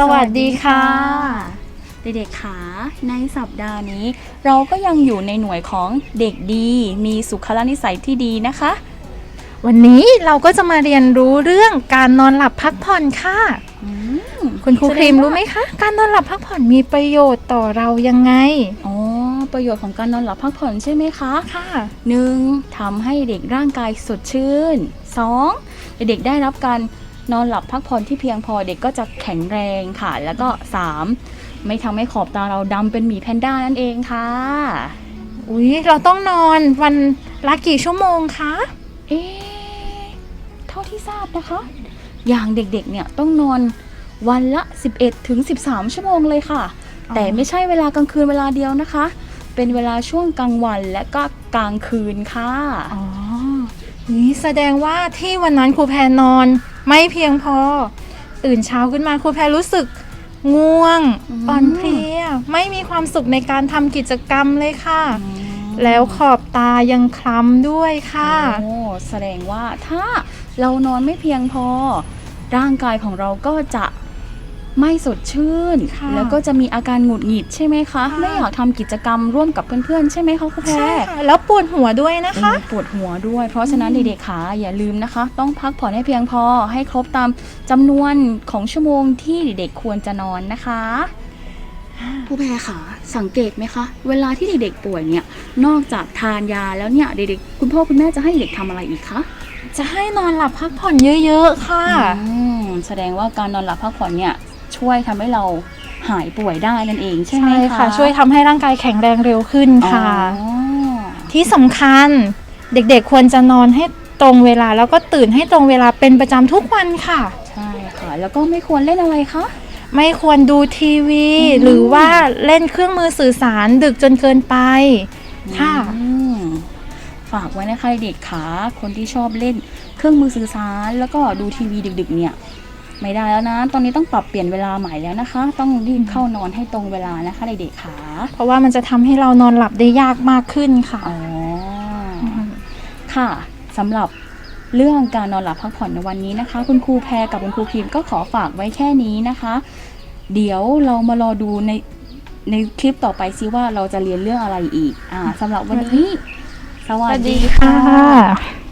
สวัสดีค่ะ เด็กๆขาในสัปดาห์นี้ เราก็ยังอยู่ในหน่วยของเด็กดี มีสุขลักษณนิสัยที่ดีนะคะ วันนี้เราก็จะมาเรียนรู้เรื่องการนอนหลับพักผ่อนค่ะอืมคุณครูแสดงครีมว่ารู้ไหมคะ การนอนหลับพักผ่อนมีประโยชน์ต่อเรายังไงอ๋อประโยชน์ของการนอนหลับพักผ่อนใช่ไหมคะค่ะหนึ่งทำให้เด็กร่างกายสดชื่นสองเด็กได้รับการ นอนหลับพักผ่อนที่เพียงพอเด็กก็จะแข็งแรงค่ะ แล้วก็สามไม่ทำให้ขอบตาเราดำเป็นหมีแพนด้านั่นเองค่ะ อุ๊ยเราต้องนอนวันละกี่ชั่วโมงคะเอ๊ะเท่าที่ทราบนะคะ อย่างเด็กๆเนี่ยต้องนอนวันละ 11ถึง13 ชั่วโมงเลยค่ะ แต่ไม่ใช่เวลากลางคืนเวลาเดียวนะคะ เป็นเวลาช่วงกลางวันและก็กลางคืนค่ะ อ๋อ นี่แสดงว่าที่วันนั้นครูแพรนอนไม่เพียงพอ ตื่นเช้าขึ้นมาครูแพรรู้สึกง่วงอืมอ่อนเพลียไม่มีความสุขในการทำกิจกรรมเลยค่ะ แล้วขอบตายังคล้ำด้วยค่ะโอ้แสดงว่าถ้าเรานอนไม่เพียงพอ ร่างกายของเราก็จะ ไม่สดชื่น ค่ะแล้วก็จะมีอาการหงุดหงิดใช่ไหมคะ ค่ะ ไม่อยากทำกิจกรรมร่วมกับเพื่อนๆใช่ไหมคะคุณแพร ใช่ค่ะแล้วปวดหัวด้วยนะคะเออปวดหัวด้วย เพราะฉะนั้นเด็กๆขาอย่าลืมนะคะ ต้องพักผ่อนให้เพียงพอให้ครบตามจำนวนของชั่วโมงที่เด็กๆควรจะนอนนะคะผู้แพรขาสังเกตไหมคะ เวลาที่เด็กๆป่วยเนี่ยนอกจากทานยาแล้วเนี่ยเด็กๆคุณพ่อคุณแม่จะให้เด็กทำอะไรอีกคะจะให้นอนหลับพักผ่อนเยอะๆค่ะ อืมแสดงว่าการนอนหลับพักผ่อนเนี่ย ช่วยทำให้เราหายป่วยได้นั่นเองใช่ไหมใช่คะค่ะ ช่วยทำให้ร่างกายแข็งแรงเร็วขึ้นค่ะ อ๋อที่สำคัญเด็กๆควรจะนอนให้ตรงเวลาแล้วก็ตื่นให้ตรงเวลาเป็นประจำทุกวันค่ะ ใช่ค่ะ แล้วก็ไม่ควรเล่นอะไรคะ ไม่ควรดูทีวี อืม หรือว่าเล่นเครื่องมือสื่อสารดึกจนเกินไป ค่ะ อืมฝากไว้นะคะเด็กขาคนที่ชอบเล่นเครื่องมือสื่อสาร แล้วก็ดูทีวีดึกๆเนี่ย ไม่ได้แล้วนะ ตอนนี้ต้องปรับเปลี่ยนเวลาใหม่แล้วนะคะ ต้องรีบเข้านอนให้ตรงเวลานะคะเด็กๆขาเพราะว่ามันจะทำให้เรานอนหลับได้ยากมากขึ้นค่ะอ๋อค่ะสำหรับเรื่องการนอนหลับพักผ่อนในวันนี้นะคะ คุณครูแพรกับคุณครูพิมพ์ก็ขอฝากไว้แค่นี้นะคะ เดี๋ยวเรามารอดูในในคลิปต่อไปซิว่าเราจะเรียนเรื่องอะไรอีก อ่าสำหรับวันนี้ สวัสดีค่ะค่ะ